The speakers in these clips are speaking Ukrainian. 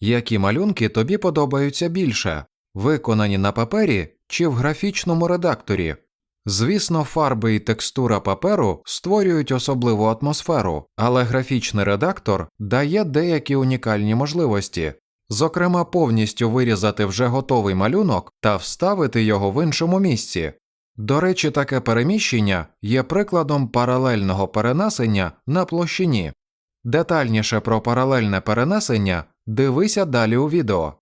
Які малюнки тобі подобаються більше, виконані на папері чи в графічному редакторі? Звісно, фарби і текстура паперу створюють особливу атмосферу, але графічний редактор дає деякі унікальні можливості, зокрема, повністю вирізати вже готовий малюнок та вставити його в іншому місці. До речі, таке переміщення є прикладом паралельного перенесення на площині. Детальніше про паралельне перенесення дивися далі у відео.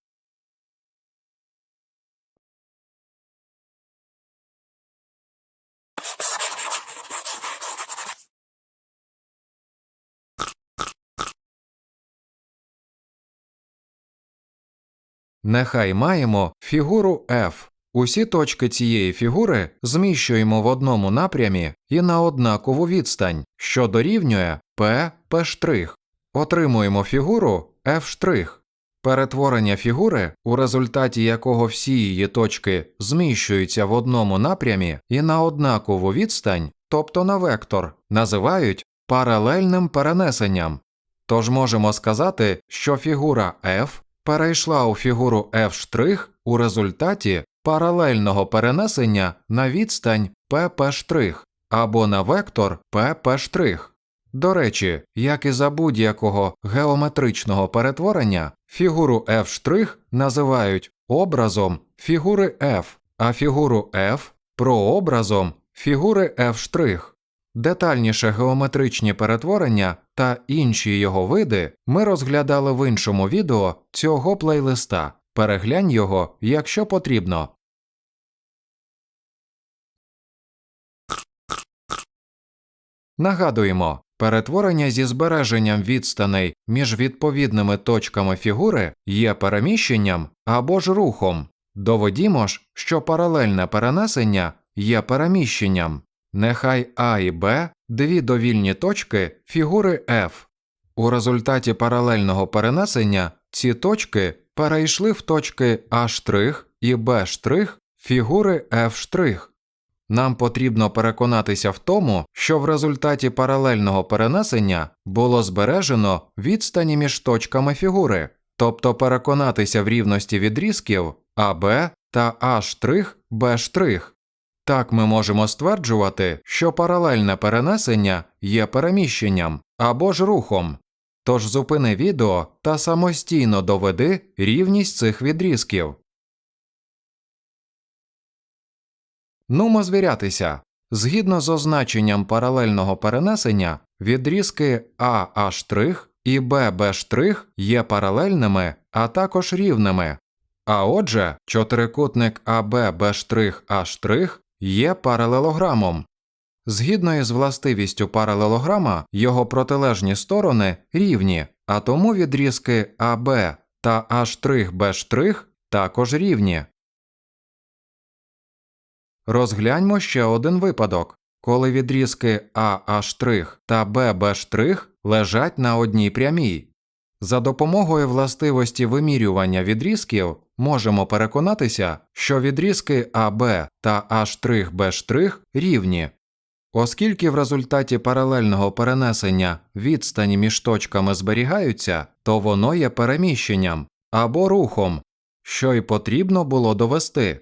Нехай маємо фігуру F. Усі точки цієї фігури зміщуємо в одному напрямі і на однакову відстань, що дорівнює P. Отримуємо фігуру F'. Перетворення фігури, у результаті якого всі її точки зміщуються в одному напрямі і на однакову відстань, тобто на вектор, називають паралельним перенесенням. Тож можемо сказати, що фігура F перейшла у фігуру F' у результаті паралельного перенесення на відстань PP' або на вектор PP'. До речі, як і за будь-якого геометричного перетворення, фігуру F' називають образом фігури F, а фігуру F прообразом фігури F'. Детальніше геометричні перетворення та інші його види ми розглядали в іншому відео цього плейлиста. Переглянь його, якщо потрібно. Нагадуємо, перетворення зі збереженням відстаней між відповідними точками фігури є переміщенням або ж рухом. Доводімо ж, що паралельне перенесення є переміщенням. Нехай А і Б дві довільні точки фігури F. У результаті паралельного перенесення ці точки перейшли в точки А' і Б' фігури F'. Нам потрібно переконатися в тому, що в результаті паралельного перенесення було збережено відстані між точками фігури, тобто переконатися в рівності відрізків АБ та А', Так ми можемо стверджувати, що паралельне перенесення є переміщенням або ж рухом. Тож зупини відео та самостійно доведи рівність цих відрізків. Нумо звірятися. Згідно з означенням паралельного перенесення, відрізки АА' і ББ' є паралельними, а також рівними. А отже, чотирикутник АББ'А' є паралелограмом. Згідно із властивістю паралелограма, його протилежні сторони рівні, а тому відрізки АБ та A'B' також рівні. Розгляньмо ще один випадок, коли відрізки АА' та ББ' лежать на одній прямій. За допомогою властивості вимірювання відрізків можемо переконатися, що відрізки АБ та A'B' рівні. Оскільки в результаті паралельного перенесення відстані між точками зберігаються, то воно є переміщенням або рухом, що й потрібно було довести.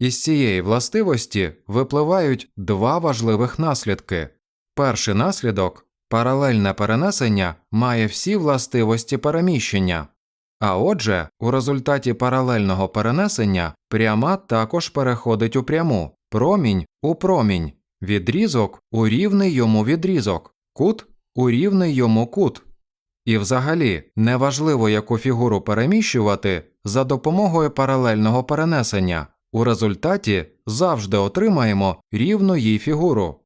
Із цієї властивості випливають два важливих наслідки. Перший наслідок паралельне перенесення має всі властивості переміщення, а отже, у результаті паралельного перенесення пряма також переходить у пряму, промінь у промінь, відрізок у рівний йому відрізок, кут у рівний йому кут. І взагалі неважливо, яку фігуру переміщувати за допомогою паралельного перенесення. У результаті завжди отримаємо рівну їй фігуру.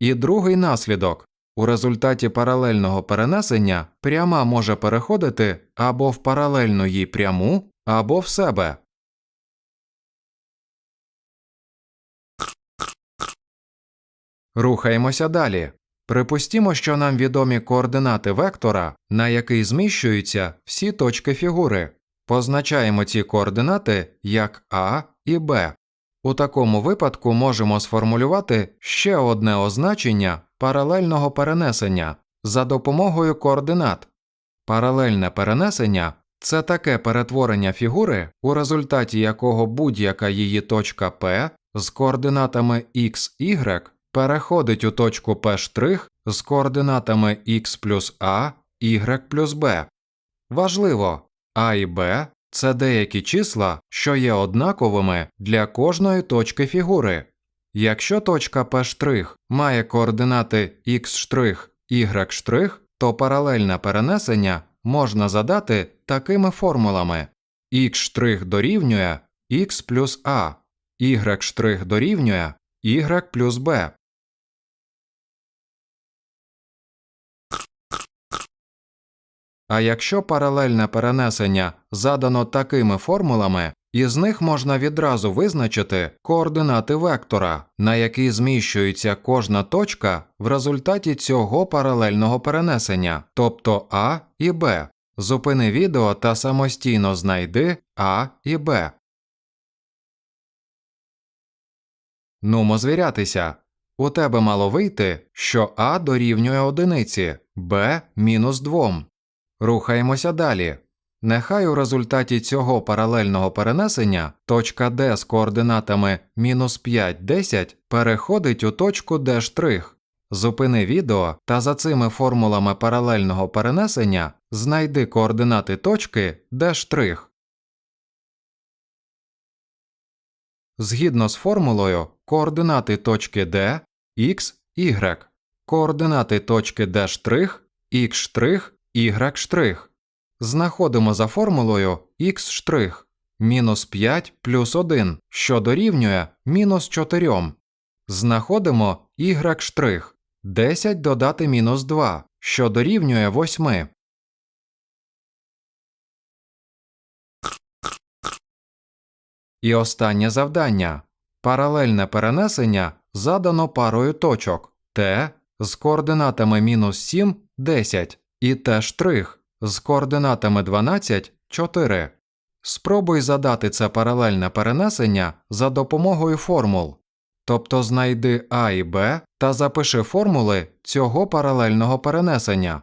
І другий наслідок у результаті паралельного перенесення пряма може переходити або в паралельну їй пряму, або в себе. Рухаємося далі. Припустімо, що нам відомі координати вектора, на який зміщуються всі точки фігури. Позначаємо ці координати як А і Б. У такому випадку можемо сформулювати ще одне означення паралельного перенесення за допомогою координат. Паралельне перенесення це таке перетворення фігури, у результаті якого будь-яка її точка P з координатами x, y переходить у точку P' з координатами x плюс a, y плюс b. Важливо, а і b – це деякі числа, що є однаковими для кожної точки фігури. Якщо точка P' має координати x', y', то паралельне перенесення можна задати такими формулами x' дорівнює x плюс a, y' дорівнює y плюс b. А якщо паралельне перенесення задано такими формулами, із них можна відразу визначити координати вектора, на який зміщується кожна точка в результаті цього паралельного перенесення, тобто А і Б. Зупини відео та самостійно знайди А і Б. Нумо звірятися. У тебе мало вийти, що А дорівнює одиниці, Б мінус 2. Рухаємося далі. Нехай у результаті цього паралельного перенесення точка D з координатами мінус 5, 10 переходить у точку D'. Зупини відео та за цими формулами паралельного перенесення знайди координати точки D'. Згідно з формулою, координати точки D x, y, координати точки D', x', y'. Знаходимо за формулою x' мінус 5 плюс 1, що дорівнює мінус 4. Знаходимо y', 10 додати мінус 2, що дорівнює 8. І останнє завдання. Паралельне перенесення задано парою точок t з координатами мінус 7, 10 і t' з координатами 12, 4. Спробуй задати це паралельне перенесення за допомогою формул. Тобто знайди А і Б та запиши формули цього паралельного перенесення.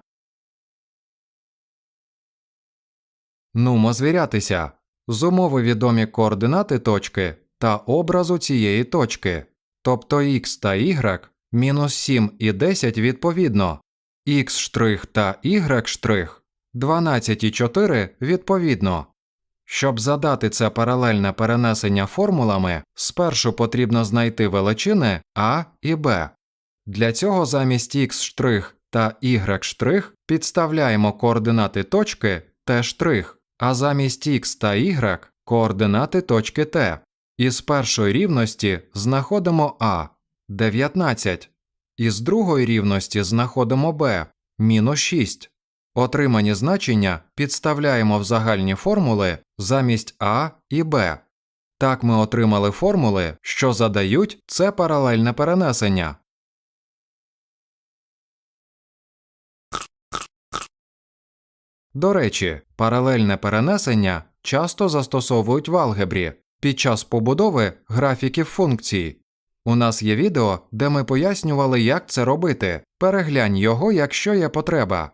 Нумо звірятися. З умови відомі координати точки та образу цієї точки, тобто x та y мінус 7 і 10 відповідно, x' та y' 12 і 4 відповідно. Щоб задати це паралельне перенесення формулами, спершу потрібно знайти величини а і b. Для цього замість x' та y' підставляємо координати точки t', а замість x та y координати точки t. Із першої рівності знаходимо а 19, із другої рівності знаходимо b мінус 6. Отримані значення підставляємо в загальні формули замість А і Б. Так ми отримали формули, що задають це паралельне перенесення. До речі, паралельне перенесення часто застосовують в алгебрі під час побудови графіків функцій. У нас є відео, де ми пояснювали, як це робити. Переглянь його, якщо є потреба.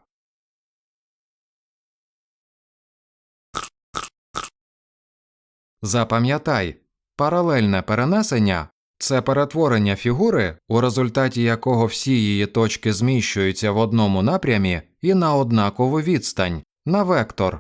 Запам'ятай, паралельне перенесення це перетворення фігури, у результаті якого всі її точки зміщуються в одному напрямі і на однакову відстань на вектор.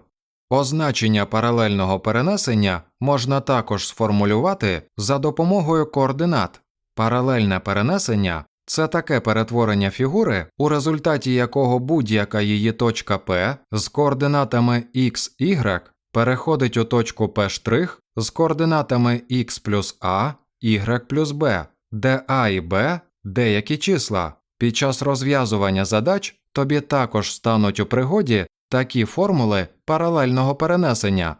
Означення паралельного перенесення можна також сформулювати за допомогою координат. Паралельне перенесення це таке перетворення фігури, у результаті якого будь-яка її точка P з координатами x, y переходить у точку P' з координатами x плюс a, y плюс b, де a і b деякі числа. Під час розв'язування задач тобі також стануть у пригоді такі формули паралельного перенесення.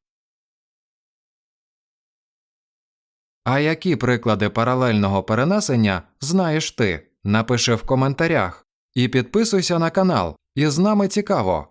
А які приклади паралельного перенесення знаєш ти? Напиши в коментарях і підписуйся на канал, і з нами цікаво.